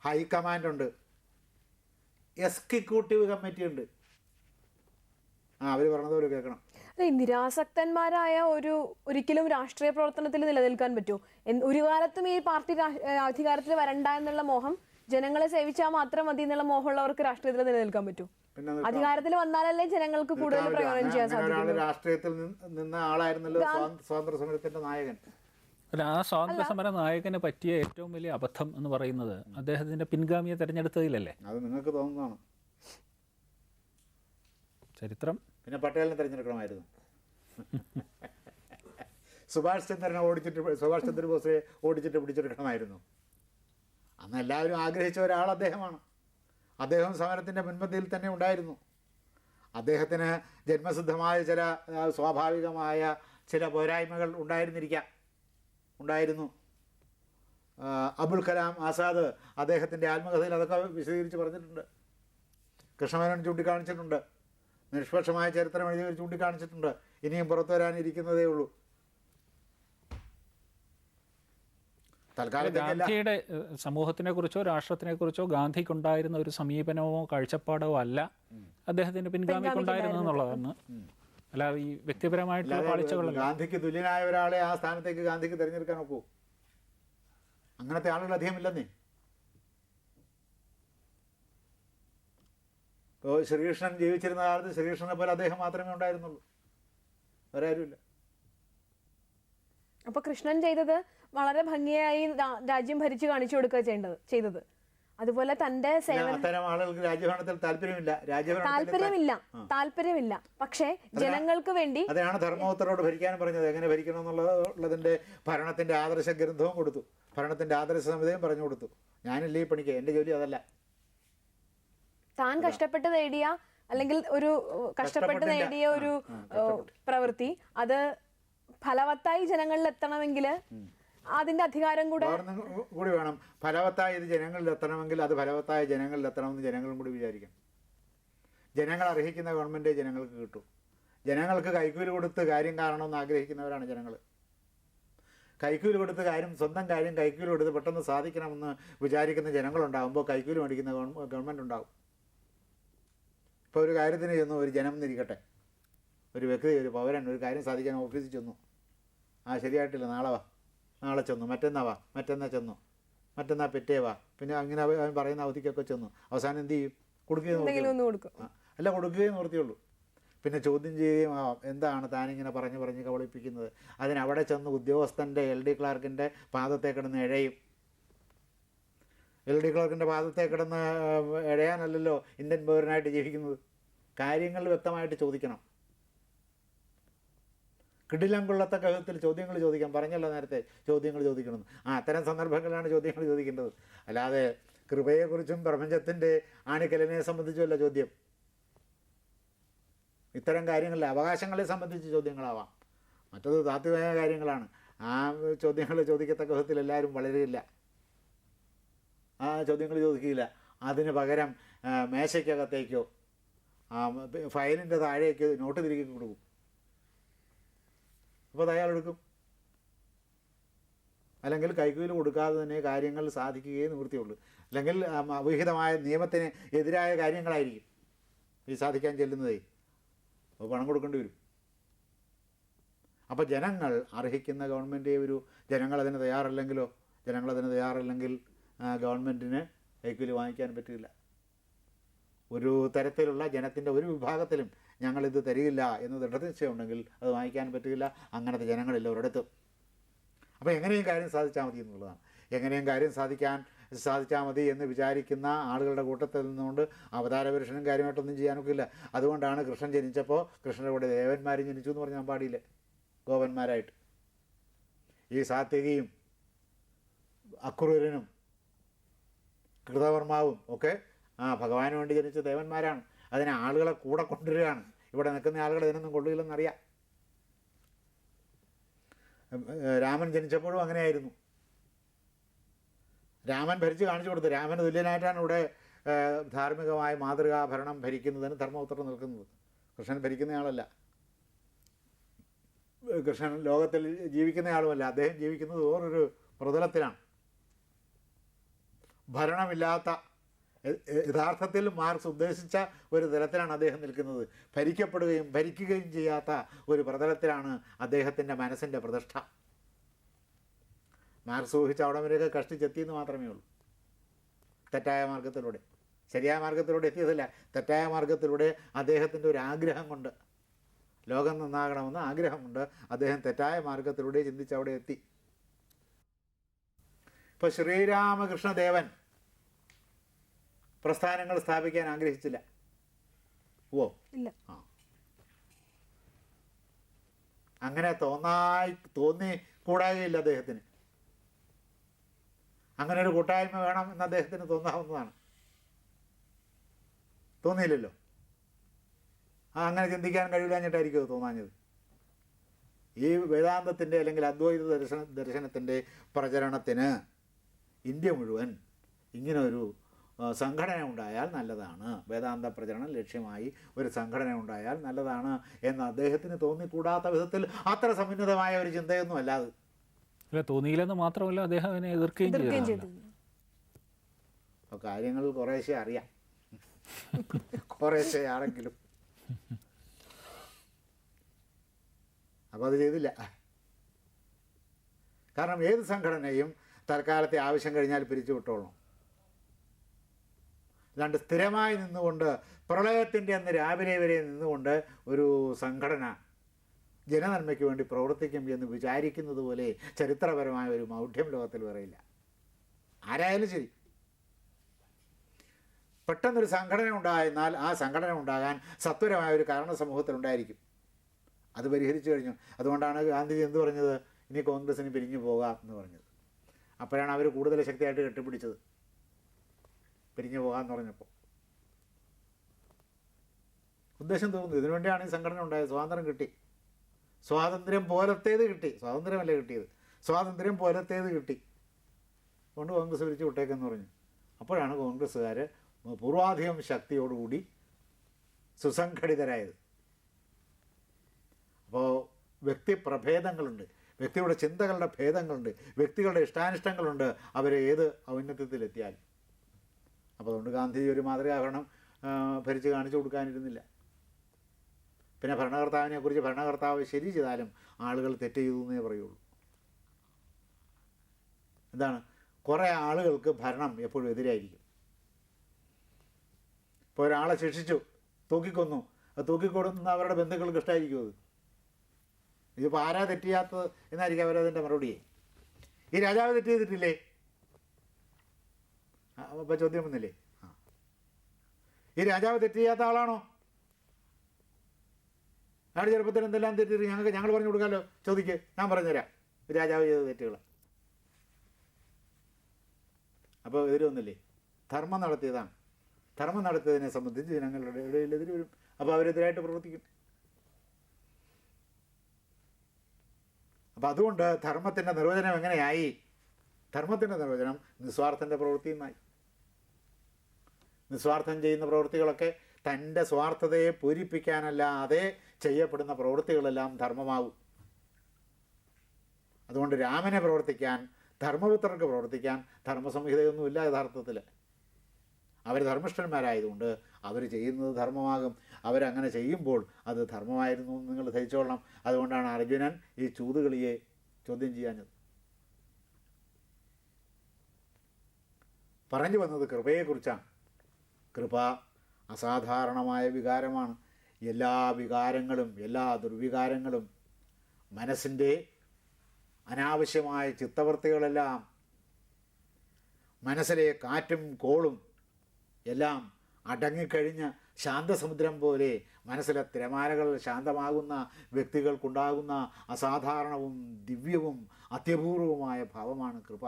ഹൈക്കമാൻഡ് ഉണ്ട് എക്സിക്യൂട്ടീവ് കമ്മിറ്റി ഉണ്ട് ആ അവർ പറഞ്ഞതുപോലെ കേൾക്കണം. അല്ല, നിരാസക്തന്മാരായ ഒരു ഒരിക്കലും രാഷ്ട്രീയ പ്രവർത്തനത്തിൽ നിലനിൽക്കാൻ പറ്റുമോ ഒരു കാലത്തും ഈ പാർട്ടി അധികാരത്തിൽ വരണ്ട എന്നുള്ള മോഹം ജനങ്ങളെ സേവിച്ചാൽ മാത്രം മതി എന്നുള്ള മോഹമുള്ളവർക്ക് രാഷ്ട്രീയത്തിൽ നിലനിൽക്കാൻ പറ്റൂ. അധികാരത്തിൽ വന്നാലല്ലേ ജനങ്ങൾക്ക് കൂടുതൽ പ്രയോജനം ചെയ്യാൻ സാധിക്കും രാഷ്ട്രീയത്തിൽ നിന്ന ആളായിരുന്നല്ലോ സ്വാത- സ്വാതന്ത്ര്യ സമരത്തിന്റെ നായകൻ. അല്ല ആ സ്വാതന്ത്ര്യ സമര നായകന് പറ്റിയ ഏറ്റവും വലിയ അബദ്ധം എന്ന് പറയുന്നത് അദ്ദേഹത്തിന്റെ പിൻഗാമിയെ തെരഞ്ഞെടുത്തതിലല്ലേ? അത് നിങ്ങൾക്ക് തോന്നുന്നതാണ്. ചരിത്രം. പിന്നെ പട്ടേലിനെ തെരഞ്ഞെടുക്കണമായിരുന്നു. സുഭാഷ് ചന്ദ്രനെ ഓടിച്ചിട്ട് സുഭാഷ് ചന്ദ്രബോസിനെ ഓടിച്ചിട്ട് പിടിച്ചെടുക്കണമായിരുന്നു. അന്ന് എല്ലാവരും ആഗ്രഹിച്ച ഒരാൾ അദ്ദേഹമാണ്. അദ്ദേഹം സമരത്തിന്റെ മുൻപന്തിയിൽ തന്നെ ഉണ്ടായിരുന്നു. അദ്ദേഹത്തിന് ജന്മസിദ്ധമായ ചില സ്വാഭാവികമായ ചില പോരായ്മകൾ ഉണ്ടായിരുന്നിരിക്കാം. ഉണ്ടായിരുന്നു. അബുൽ കലാം ആസാദ് അദ്ദേഹത്തിന്റെ ആത്മകഥയിൽ അതൊക്കെ വിശദീകരിച്ച് പറഞ്ഞിട്ടുണ്ട്. കൃഷ്ണമേനോൻ ചൂണ്ടിക്കാണിച്ചിട്ടുണ്ട്. നിഷ്പക്ഷമായ ചരിത്രം എഴുതി ചൂണ്ടിക്കാണിച്ചിട്ടുണ്ട്. ഇനിയും പുറത്തു വരാനിരിക്കുന്നതേ ഉള്ളൂ. ഗാന്ധിയുടെ സമൂഹത്തിനെ കുറിച്ചോ രാഷ്ട്രത്തിനെ കുറിച്ചോ ഗാന്ധിക്കുണ്ടായിരുന്ന ഒരു സമീപനമോ കാഴ്ചപ്പാടോ അല്ല അദ്ദേഹത്തിന്റെ പിൻഗാമിക്കുണ്ടായിരുന്നു. എന്നുള്ളതാണ്. അല്ലാതെ ഈ വ്യക്തിപരമായിട്ടുള്ള പാളിച്ചകളല്ല ഗാന്ധിക്ക് തുല്യനായ ഒരാളെ ആ സ്ഥാനത്തേക്ക് ഗാന്ധിക്ക് തിരഞ്ഞെടുക്കാൻ നോക്കൂ അങ്ങനത്തെ ആളുകൾ അധികം ഇല്ലെന്നേ. ഇപ്പോൾ ശ്രീകൃഷ്ണൻ ജീവിച്ചിരുന്ന കാലത്ത് ശ്രീകൃഷ്ണനെ പോലെ അദ്ദേഹം മാത്രമേ ഉണ്ടായിരുന്നുള്ളൂ. വേറെ ആരുമില്ല. അപ്പൊ കൃഷ്ണൻ ചെയ്തത് വളരെ ഭംഗിയായി രാജ്യം ഭരിച്ചു കാണിച്ചു കൊടുക്കുക ചെയ്യേണ്ടത് ചെയ്തത്. അതുപോലെ തന്റെ രാജ്യഭരണത്തിൽ താല്പര്യമില്ല. താല്പര്യമില്ല താല്പര്യമില്ല. പക്ഷേ ജനങ്ങൾക്ക് വേണ്ടി അതാണ് ധർമ്മപുത്രരോട് ഭരിക്കാനും പറഞ്ഞത്. എങ്ങനെ ഭരിക്കണം എന്നുള്ളത് ഭരണത്തിന്റെ ആദർശ ഗ്രന്ഥവും കൊടുത്തു. ഭരണത്തിന്റെ ആദർശ സമിതിയും പറഞ്ഞു കൊടുത്തു. ഞാനില്ലേ ഈ പണിക്ക്. എന്റെ ജോലി അതല്ല. താൻ കഷ്ടപ്പെട്ട് നേടിയ അല്ലെങ്കിൽ ഒരു കഷ്ടപ്പെട്ട് നേടിയ ഒരു പ്രവൃത്തി. അത് ഫലവത്തായി ജനങ്ങളിൽ എത്തണമെങ്കിൽ അതിന്റെ അധികാരം കൂടെ? കൂടി വേണം. ഫലവത്തായ ഇത് ജനങ്ങളിൽ എത്തണമെങ്കിൽ അത് ഫലവത്തായ ജനങ്ങളിൽ എത്തണമെന്ന് ജനങ്ങളും കൂടി വിചാരിക്കണം ജനങ്ങൾ അർഹിക്കുന്ന ഗവൺമെന്റ് ജനങ്ങൾക്ക് കിട്ടും. ജനങ്ങൾക്ക് കൈക്കൂലി കൊടുത്ത് കാര്യം കാണണമെന്ന് ആഗ്രഹിക്കുന്നവരാണ് ജനങ്ങൾ കൈക്കൂലി കൊടുത്ത് കാര്യം സ്വന്തം കാര്യം കൈക്കൂലി കൊടുത്ത് പെട്ടെന്ന് സാധിക്കണമെന്ന് വിചാരിക്കുന്ന ജനങ്ങളുണ്ടാകുമ്പോൾ കൈക്കൂലി മേടിക്കുന്ന ഗവൺ- ഗവൺമെന്റ് ഉണ്ടാകും ഇപ്പോൾ ഒരു കാര്യത്തിന് ചെന്നു ഒരു ജനം എന്നിരിക്കട്ടെ. ഒരു വ്യക്തി ഒരു പൗരൻ ഒരു കാര്യം സാധിക്കാൻ ഓഫീസിൽ ചെന്നു. ആ ശരിയായിട്ടില്ല നാളെ വാ. നാളെ ചെന്നു. മറ്റന്നാ വാ. മറ്റന്നാ ചെന്നു. മറ്റന്നാ പിറ്റേ വാ. പിന്നെ അങ്ങനെ അവൻ പറയുന്ന അവധിക്കൊക്കെ ചെന്നു. അവസാനം എന്ത് ചെയ്യും? കൊടുക്കുകയും അല്ല കൊടുക്കുകയും നിർത്തിയുള്ളൂ. പിന്നെ ചോദ്യം ചെയ്യുകയും ആ എന്താണ് താനിങ്ങനെ പറഞ്ഞ് പറഞ്ഞ് കബളിപ്പിക്കുന്നത്? അതിനവിടെ ചെന്ന് ഉദ്യോഗസ്ഥന്റെ എൽ ഡി ക്ലാർക്കിന്റെ പാദത്തെ കിടന്ന് ഇഴയും എൽ ഡി ക്ലാർക്കിന്റെ പാദത്തെ കിടന്ന് എഴയാനല്ലല്ലോ ഇഴയാനല്ലല്ലോ ഇന്ത്യൻ പൗരനായിട്ട് ജീവിക്കുന്നത്. കാര്യങ്ങൾ വ്യക്തമായിട്ട് ചോദിക്കണം. കിടിലം കൊള്ളത്തക്ക വിധത്തിൽ ചോദ്യങ്ങൾ ചോദിക്കാം പറഞ്ഞല്ലോ നേരത്തെ ചോദ്യങ്ങൾ ചോദിക്കണമെന്ന്. ആ അത്തരം സന്ദർഭങ്ങളിലാണ് ചോദ്യങ്ങൾ ചോദിക്കേണ്ടത്. അല്ലാതെ കൃപയെക്കുറിച്ചും പ്രപഞ്ചത്തിന്റെ ആണിക്കലിനെ സംബന്ധിച്ചുമല്ല ചോദ്യം. ഇത്തരം കാര്യങ്ങളിൽ അവകാശങ്ങളെ സംബന്ധിച്ച് ചോദ്യങ്ങളാവാം. മറ്റത് താത്വികമായ കാര്യങ്ങളാണ്. ആ ചോദ്യങ്ങൾ ചോദിക്കത്തക്ക വിധത്തിൽ എല്ലാവരും വളരെയില്ല ആ ചോദ്യങ്ങൾ ചോദിക്കില്ല അതിന് പകരം മേശയ്ക്കകത്തേക്കോ ഫയലിന്റെ താഴേക്ക് നോട്ട് തിരികെ കൊടുക്കും. അപ്പോൾ അത് അല്ലെങ്കിൽ കൈക്കൂലി കൊടുക്കാതെ തന്നെ കാര്യങ്ങൾ സാധിക്കുകയേ നിവൃത്തിയുള്ളൂ. അല്ലെങ്കിൽ അവിഹിതമായ നിയമത്തിന് എതിരായ കാര്യങ്ങളായിരിക്കും ഈ സാധിക്കാൻ ചെല്ലുന്നതേ. അപ്പോൾ പണം കൊടുക്കേണ്ടി വരും. അപ്പോൾ ജനങ്ങൾ അർഹിക്കുന്ന ഗവൺമെന്റ് ഒരു ജനങ്ങളതിന് തയ്യാറല്ലെങ്കിലോ ജനങ്ങളതിന് തയ്യാറല്ലെങ്കിൽ ഗവൺമെന്റിന് കൈക്കൂലി വാങ്ങിക്കാൻ പറ്റില്ല. ഒരു തരത്തിലുള്ള ജനത്തിന്റെ ഒരു വിഭാഗത്തിലും ഞങ്ങളിത് തരികില്ല എന്ന് ദൃഢനിശ്ചയമുണ്ടെങ്കിൽ അത് വാങ്ങിക്കാൻ പറ്റില്ല. അങ്ങനത്തെ ജനങ്ങളില്ല ഒരിടത്തും അപ്പോൾ എങ്ങനെയും കാര്യം സാധിച്ചാൽ മതി എന്നുള്ളതാണ്. എങ്ങനെയും കാര്യം സാധിക്കാൻ സാധിച്ചാൽ മതി എന്ന് വിചാരിക്കുന്ന ആളുകളുടെ കൂട്ടത്തിൽ നിന്നുകൊണ്ട് അവതാര പുരുഷനും കാര്യമായിട്ടൊന്നും ചെയ്യാനൊക്കില്ല അതുകൊണ്ടാണ് കൃഷ്ണൻ ജനിച്ചപ്പോൾ കൃഷ്ണന്റെ കൂടെ ദേവന്മാരും ജനിച്ചു എന്ന് പറഞ്ഞാൽ പാടിയില്ല? ഗോപന്മാരായിട്ട്. ഈ സാത്വികയും അക്രൂരനും കൃതവർമാവും ഒക്കെ ആ ഭഗവാന് വേണ്ടി ജനിച്ച ദേവന്മാരാണ്. അതിനെ ആളുകളെ കൂടെ കൊണ്ടുവരികയാണ്. ഇവിടെ നിൽക്കുന്ന ആളുകൾ ഇതിനൊന്നും കൊള്ളില്ലെന്നറിയാം ഉം, രാമൻ ജനിച്ചപ്പോഴും അങ്ങനെയായിരുന്നു. രാമൻ ഭരിച്ച് കാണിച്ചു കൊടുത്തു രാമൻ തുല്യനായിട്ടാണ് ഇവിടെ ധാർമ്മികമായ മാതൃകാ ഭരണം ഭരിക്കുന്നതിന് ധർമ്മപുത്രൻ നിൽക്കുന്നത്. കൃഷ്ണൻ ഭരിക്കുന്നയാളല്ല. കൃഷ്ണൻ ലോകത്തിൽ ജീവിക്കുന്നയാളുമല്ല. അദ്ദേഹം ജീവിക്കുന്നത് വേറൊരു പ്രതലത്തിലാണ്. ഭരണമില്ലാത്ത യഥാർത്ഥത്തിൽ മാർക്സ് ഉദ്ദേശിച്ച ഒരു തലത്തിലാണ് അദ്ദേഹം നിൽക്കുന്നത്. ഭരിക്കപ്പെടുകയും ഭരിക്കുകയും ചെയ്യാത്ത ഒരു പ്രതലത്തിലാണ് അദ്ദേഹത്തിന്റെ മനസ്സിന്റെ പ്രതിഷ്ഠ. മാർക്സ് ഊഹിച്ച അവിടെ വരെയൊക്കെ കഷ്ടിച്ചെത്തിയെന്ന് മാത്രമേ ഉള്ളൂ. തെറ്റായ മാർഗത്തിലൂടെ ശരിയായ മാർഗത്തിലൂടെ എത്തിയതല്ല. തെറ്റായ മാർഗത്തിലൂടെ അദ്ദേഹത്തിന്റെ ഒരു ആഗ്രഹം കൊണ്ട് ലോകം നന്നാകണമെന്ന് ആഗ്രഹമുണ്ട് അദ്ദേഹം തെറ്റായ മാർഗത്തിലൂടെ ചിന്തിച്ച് അവിടെ എത്തി. ഇപ്പോൾ ശ്രീരാമകൃഷ്ണദേവൻ പ്രസ്ഥാനങ്ങൾ സ്ഥാപിക്കാൻ ആഗ്രഹിച്ചില്ല. ഓ ഇല്ല. ആ. അങ്ങനെ തോന്നായി തോന്നി കൂടാകയില്ല അദ്ദേഹത്തിന്. അങ്ങനെ ഒരു കൂട്ടായ്മ വേണം എന്ന് അദ്ദേഹത്തിന് തോന്നാവുന്നതാണ്. തോന്നിയില്ലല്ലോ. ആ അങ്ങനെ ചിന്തിക്കാൻ കഴിയില്ലാഞ്ഞിട്ടായിരിക്കും അത് തോന്നാഞ്ഞത്. ഈ വേദാന്തത്തിന്റെ അല്ലെങ്കിൽ അദ്വൈത ദർശന ദർശനത്തിന്റെ പ്രചരണത്തിന് ഇന്ത്യ മുഴുവൻ ഇങ്ങനെ ഒരു സംഘടന ഉണ്ടായാൽ നല്ലതാണ്. വേദാന്ത പ്രചരണം ലക്ഷ്യമായി ഒരു സംഘടന ഉണ്ടായാൽ നല്ലതാണ് എന്ന് അദ്ദേഹത്തിന് തോന്നിക്കൂടാത്ത വിധത്തിൽ അത്ര സമുന്നതമായ ഒരു ചിന്തയൊന്നും അല്ലാതെ. അല്ല തോന്നിയില്ലെന്ന് മാത്രമല്ല അദ്ദേഹം അതിനെ എതിർക്കുകയും ചെയ്തു അപ്പോൾ കാര്യങ്ങൾ കുറേശ്ശെ അറിയാം. കുറേശ്ശെ ആണെങ്കിലും. അപ്പോൾ അത് ചെയ്തില്ല. കാരണം ഏത് സംഘടനയും തൽക്കാലത്തെ ആവശ്യം കഴിഞ്ഞാൽ പിരിച്ചു വിട്ടോളണം അല്ലാണ്ട് സ്ഥിരമായി നിന്നുകൊണ്ട് പ്രളയത്തിന്റെ അന്ന് രാവിലെ വരെ നിന്നുകൊണ്ട് ഒരു സംഘടന ജനനന്മയ്ക്ക് വേണ്ടി പ്രവർത്തിക്കും എന്ന് വിചാരിക്കുന്നത് പോലെ ചരിത്രപരമായ ഒരു മൗഢ്യം ലോകത്തിൽ പറയില്ല ആരായാലും ശരി. പെട്ടെന്നൊരു സംഘടന ഉണ്ടായെന്നാൽ ആ സംഘടന ഉണ്ടാകാൻ സത്വരമായ ഒരു കാരണ സമൂഹത്തിൽ ഉണ്ടായിരിക്കും അത് പരിഹരിച്ചു കഴിഞ്ഞു. അതുകൊണ്ടാണ് ഗാന്ധിജി എന്ത് പറഞ്ഞത്? ഇനി കോൺഗ്രസ്സിന് പിരിഞ്ഞു പോകാം എന്ന് പറഞ്ഞത്. അപ്പോഴാണ് അവർ കൂടുതൽ ശക്തിയായിട്ട് കെട്ടിപ്പിടിച്ചത്. പിരിഞ്ഞു പോകാമെന്ന് പറഞ്ഞപ്പോൾ ഉദ്ദേശം തോന്നുന്നു. ഇതിനുവേണ്ടിയാണ് ഈ സംഘടന ഉണ്ടായത്. സ്വാതന്ത്ര്യം കിട്ടി. സ്വാതന്ത്ര്യം പോലത്തേത് കിട്ടി. സ്വാതന്ത്ര്യമല്ല കിട്ടിയത്? സ്വാതന്ത്ര്യം പോലത്തേത് കിട്ടി. അതുകൊണ്ട് കോൺഗ്രസ് പിരിച്ചു വിട്ടേക്കെന്ന് പറഞ്ഞു. അപ്പോഴാണ് കോൺഗ്രസ്സുകാർ പൂർവാധികം ശക്തിയോടുകൂടി സുസംഘടിതരായത്. അപ്പോൾ വ്യക്തിപ്രഭേദങ്ങളുണ്ട് വ്യക്തിയുടെ ചിന്തകളുടെ ഭേദങ്ങളുണ്ട്. വ്യക്തികളുടെ ഇഷ്ടാനിഷ്ടങ്ങളുണ്ട്. അവരെ ഏത് ഔന്നത്യത്തിലെത്തിയാൽ അപ്പോൾ അതുകൊണ്ട് ഗാന്ധിജി ഒരു മാതൃകാഭരണം ഭരിച്ച് കാണിച്ചു കൊടുക്കാനിരുന്നില്ല. പിന്നെ ഭരണകർത്താവിനെ കുറിച്ച് ഭരണകർത്താവ് ശരി ചെയ്താലും ആളുകൾ തെറ്റ് ചെയ്തു എന്നേ പറയുള്ളൂ. എന്താണ്? കുറേ ആളുകൾക്ക് ഭരണം എപ്പോഴും എതിരായിരിക്കും. ഇപ്പോൾ ഒരാളെ ശിക്ഷിച്ചു തൂക്കിക്കൊന്നു അത് തൂക്കിക്കൊടുന്ന അവരുടെ ബന്ധുക്കൾക്ക് ഇഷ്ടമായിരിക്കും അത്. ഇതിപ്പോൾ ആരാ തെറ്റിയാത്തത് എന്നായിരിക്കും അവരതിന്റെ മറുപടിയെ. ഈ രാജാവ് തെറ്റ് ചെയ്തിട്ടില്ലേ? അപ്പോൾ ചോദ്യം വന്നില്ലേ? ആ. ഈ രാജാവ് തെറ്റ് ചെയ്യാത്ത ആളാണോ? അയാൾ ചെറുപ്പത്തിൽ എന്തെല്ലാം തെറ്റ് ഞങ്ങൾക്ക് ഞങ്ങൾ പറഞ്ഞു കൊടുക്കാമല്ലോ ചോദിക്ക്. ഞാൻ പറഞ്ഞുതരാം. രാജാവ് ചെയ്ത തെറ്റുകൾ അപ്പോൾ എതിര് വന്നില്ലേ? ധർമ്മം നടത്തിയതാണ്. ധർമ്മം നടത്തിയതിനെ സംബന്ധിച്ച് ജനങ്ങളുടെ ഇടയിൽ എതിര് വരും. അപ്പോൾ അവരെതിരായിട്ട് പ്രവർത്തിക്കും. അപ്പം അതുകൊണ്ട് ധർമ്മത്തിന്റെ നിർവചനം എങ്ങനെയായി? ധർമ്മത്തിന്റെ നിർവചനം നിസ്വാർത്ഥന്റെ പ്രവൃത്തി എന്നായി നിസ്വാർത്ഥം ചെയ്യുന്ന പ്രവൃത്തികളൊക്കെ തന്റെ സ്വാർത്ഥതയെ പൂരിപ്പിക്കാനല്ലാതെ ചെയ്യപ്പെടുന്ന പ്രവൃത്തികളെല്ലാം ധർമ്മമാകും അതുകൊണ്ട് രാമനെ പ്രവർത്തിക്കാൻ ധർമ്മപുത്രർക്ക് പ്രവർത്തിക്കാൻ ധർമ്മസംഹിതയൊന്നുമില്ല യഥാർത്ഥത്തിൽ. അവർ ധർമ്മിഷ്ഠന്മാരായതുകൊണ്ട് അവർ ചെയ്യുന്നത് ധർമ്മമാകും. അവരങ്ങനെ ചെയ്യുമ്പോൾ അത് ധർമ്മമായിരുന്നു എന്ന് നിങ്ങൾ ധരിച്ചോളണം. അതുകൊണ്ടാണ് അർജുനൻ ഈ ചൂതുകളിയെ ചോദ്യം ചെയ്യാഞ്ഞത്. പറഞ്ഞു വന്നത് കൃപയെക്കുറിച്ചാണ്. കൃപ അസാധാരണമായ വികാരമാണ്. എല്ലാ വികാരങ്ങളും എല്ലാ ദുർവികാരങ്ങളും മനസ്സിന്റെ അനാവശ്യമായ ചിത്തവൃത്തികളെല്ലാം മനസ്സിലെ കാറ്റും കോളും എല്ലാം അടങ്ങിക്കഴിഞ്ഞ് ശാന്തസമുദ്രം പോലെ മനസ്സിലെ തിരമാലകൾ ശാന്തമാകുന്ന വ്യക്തികൾക്കുണ്ടാകുന്ന അസാധാരണവും ദിവ്യവും അത്യപൂർവമായ ഭാവമാണ് കൃപ.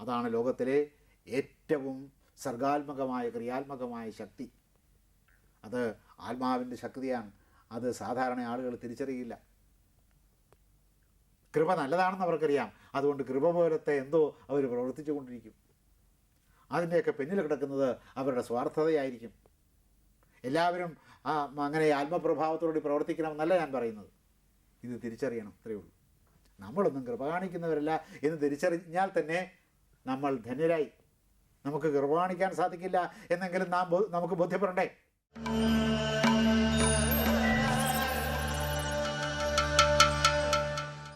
അതാണ് ലോകത്തിലെ ഏറ്റവും സർഗാത്മകമായ ക്രിയാത്മകമായ ശക്തി. അത് ആത്മാവിന്റെ ശക്തിയാണ്. അത് സാധാരണ ആളുകൾ തിരിച്ചറിയില്ല. കൃപ നല്ലതാണെന്ന് അവർക്കറിയാം. അതുകൊണ്ട് കൃപ പോലത്തെ എന്തോ അവർ പ്രവർത്തിച്ചു കൊണ്ടിരിക്കും. അതിന്റെയൊക്കെ പിന്നിൽ കിടക്കുന്നത് അവരുടെ സ്വാർത്ഥതയായിരിക്കും. എല്ലാവരും ആ അങ്ങനെ ആത്മപ്രഭാവത്തോടുകൂടി പ്രവർത്തിക്കണമെന്നല്ല ഞാൻ പറയുന്നത്. ഇത് തിരിച്ചറിയണം അത്രയേ ഉള്ളൂ. നമ്മളൊന്നും കൃപ കാണിക്കുന്നവരല്ല എന്ന് തിരിച്ചറിഞ്ഞാൽ തന്നെ നമ്മൾ ധന്യരായി. നമുക്ക് കൃപ സാധിക്കില്ല എന്നെങ്കിലും നാം നമുക്ക് ബോധ്യപ്പെടണ്ടേ?